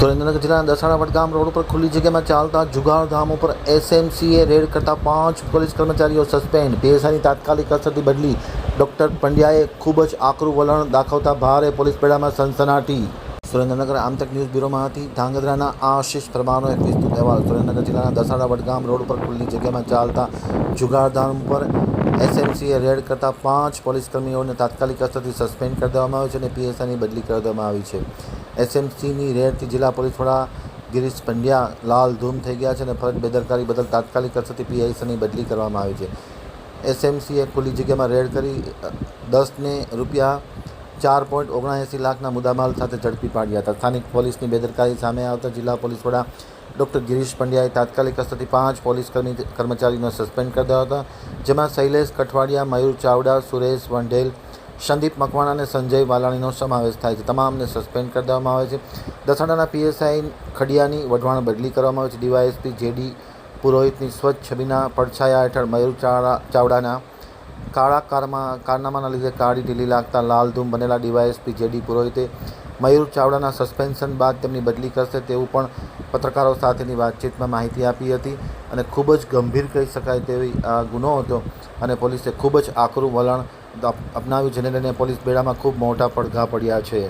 સુરેન્દ્રનગર જિલ્લાના દસાડા વડગામ રોડ ઉપર ખુલ્લી જગ્યામાં ચાલતા જુગારધામ ઉપર એસએમસીએ રેડ કરતા પાંચ પોલીસ કર્મચારીઓ સસ્પેન્ડ. પીએસઆઈની તાત્કાલિક અસરથી બદલી ડોક્ટર પંડ્યાએ ખૂબ જ આકરું વલણ દાખવતા ભારે પોલીસ પેડામાં સનસનાટી. સુરેન્દ્રનગર આમતક ન્યૂઝ બ્યુરોમાંથી ધાંગધ્રાના આશિષ પરમારનો એક વિસ્તૃત અહેવાલ. સુરેન્દ્રનગર જિલ્લાના દસાડા વડગામ રોડ ઉપર ખુલ્લી જગ્યામાં ચાલતા જુગારધામ પર એસએમસીએ રેડ કરતા પાંચ પોલીસ કર્મીઓને તાત્કાલિક અસરથી સસ્પેન્ડ કરી દેવામાં આવ્યો છે અને પીએસઆઈની બદલી કરી દેવામાં આવી છે. એસએમસીની રેડથી જિલ્લા પોલીસ વડા ગિરીશ પંડ્યા લાલ ધૂમ થઈ ગયા છે અને ફરજ બેદરકારી બદલ તાત્કાલિક અસરથી પીઆઈસીની બદલી કરવામાં આવી છે. એસએમસીએ ખુલ્લી જગ્યામાં રેડ કરી દસને રૂપિયા ચાર પોઈન્ટ ઓગણએંસી લાખના મુદ્દામાલ સાથે ઝડપી પાડ્યા હતા. સ્થાનિક પોલીસની બેદરકારી સામે આવતા જિલ્લા પોલીસ વડા ડૉક્ટર ગિરીશ પંડ્યાએ તાત્કાલિક અસરથી પાંચ પોલીસ કર્મી, કર્મચારીઓને સસ્પેન્ડ કરી દીધા હતા, જેમાં શૈલેષ કઠવાડિયા, મયુર ચાવડા, સુરેશ વંઢેલ સંદીપ મકવાણા અને સંજય વાલાણીનો સમાવેશ થાય છે. તમામને સસ્પેન્ડ કરી દેવામાં આવે છે. દસાડાના પીએસઆઈ ખડિયાની વઢવાણ બદલી કરવામાં આવે છે. ડીવાયએસપી જેડી પુરોહિતની સ્વચ્છ છબીના પડછાયા હેઠળ મયુર ચાવડા ચાવડાના કાળા કારમાં કારનામાના લીધે કાળી ઢીલી લાગતા લાલધૂમ બનેલા ડીવાયએસપી જેડી પુરોહિતે મયુર ચાવડાના સસ્પેન્શન બાદ તેમની બદલી કરશે તેવું પણ પત્રકારો સાથેની વાતચીતમાં માહિતી આપી હતી અને ખૂબ જ ગંભીર કહી શકાય તેવી આ ગુનો હતો અને પોલીસે ખૂબ જ આકરું વલણ અપનાવ્યું જેને લઈને પોલીસ બેડામાં ખૂબ મોટા પડઘા પડ્યા છે.